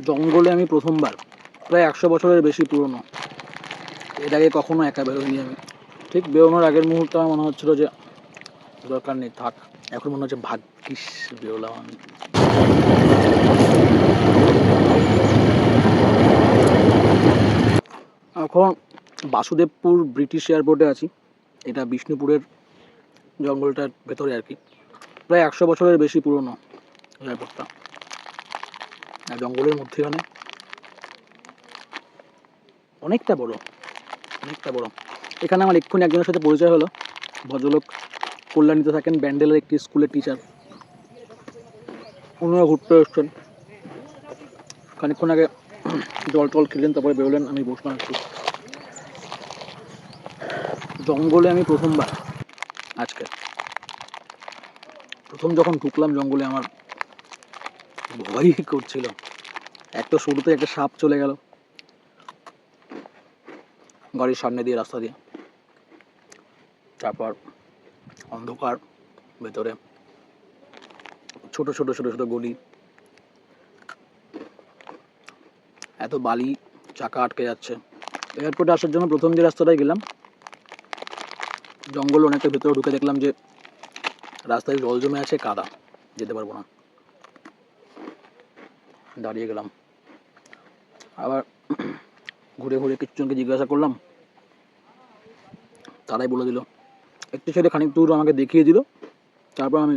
জঙ্গলে আমি প্রথমবার। প্রায় একশো বছরের বেশি পুরনো। এর আগে কখনো একা বেরোইনি আমি। ঠিক বেরোনোর আগের মুহূর্তে আমার মনে হচ্ছিল যে, দরকার নেই, থাক। এখন মনে হচ্ছে ভাগ্যিস বেরোলাম আমি। এখন বাসুদেবপুর ব্রিটিশ এয়ারপোর্টে আছি। এটা বিষ্ণুপুরের জঙ্গলটার ভেতরে আর কি। প্রায় একশো বছরের বেশি পুরনো এয়ারপোর্টটা। জঙ্গলের মধ্যেখানে। অনেকটা বড় অনেকটা বড়। এখানে আমার এক্ষুনি একজনের সাথে পরিচয় হলো। ভদ্রলোক কল্যাণীতে থাকেন, ব্যান্ডেলের একটি স্কুলের টিচার উনিও ঘুরতে এসছেন। খানিকক্ষণ আগে জল টল খেলেন, তারপরে বেরোলেন। আমি বসলাম একটু। জঙ্গলে আমি প্রথমবার আজকে। প্রথম যখন ঢুকলাম জঙ্গলে আমার ভয়ই করছিল। এক শুরুতে একটা সাপ চলে গেল। গাড়ির সামনে দিয়ে, রাস্তা দিয়ে। তারপর অন্ধকার, ভেতরে ছোট ছোট ছোট ছোট গলি। এত বালি, চাকা আটকে যাচ্ছে। এয়ারপোর্টে আসার জন্য প্রথম যে রাস্তাটায় গেলাম, জঙ্গল অনেকটা ভেতরে ঢুকে দেখলাম যে, রাস্তায় জল জমে আছে কাদা, যেতে পারব না। দাঁড়িয়ে গেলাম। আবার ঘুরে ঘুরে কিছুজনকে জিজ্ঞাসা করলাম। তারাই বলে দিল, একটু ছেলে খানিক দূর আমাকে দেখিয়ে দিল, তারপর আমি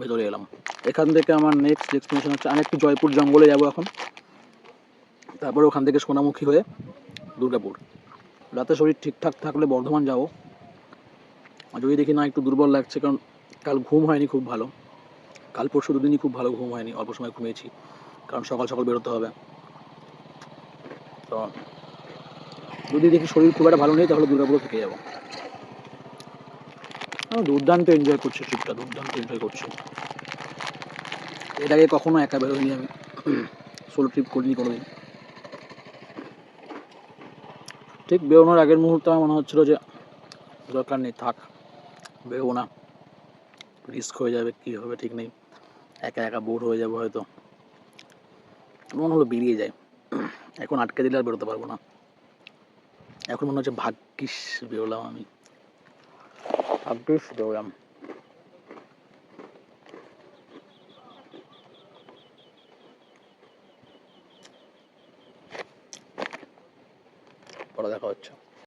ভেতরে এলাম। এখান থেকে আমার নেক্সট ডেস্টিনেশন হচ্ছে আমি একটু জয়পুর জঙ্গলে যাব এখন। তারপর ওখান থেকে সোনামুখী হয়ে দুর্গাপুর। রাতে শরীর ঠিকঠাক থাকলে বর্ধমান যাব। আর যদি দেখি না একটু দুর্বল লাগছে, কারণ কাল ঘুম হয়নি খুব ভালো। কাল পরশু দুদিনই খুব ভালো ঘুম হয়নি, অল্প সময় ঘুমিয়েছি। কারণ সকাল সকাল বেরোতে হবে। তো যদি দেখি শরীর খুব একটা ভালো নেই তাহলে দুর্গাপুরে থেকে যাব। আমি দুর্দান্ত এনজয় করছি ট্রিপটা দুর্দান্ত এনজয় করছি। এর আগে কখনো একা বেরোইনি আমি। সোলো ট্রিপ করিনি কোনোদিন। ঠিক বেরোনোর আগের মুহূর্তে আমার মনে হচ্ছিল যে দরকার নেই থাক বেরোবো না। রিস্ক হয়ে যাবে কী হবে ঠিক নেই। একা একা বোর হয়ে যাব হয়তো। মনে হলো বেরিয়ে যায়। এখন আটকে দিলে আর বেরোতে পারব না। এখন মনে হচ্ছে ভাগ্যিস বেরোলাম আমি। ভাগ্যিস বেরোলাম। পরে দেখা হচ্ছে।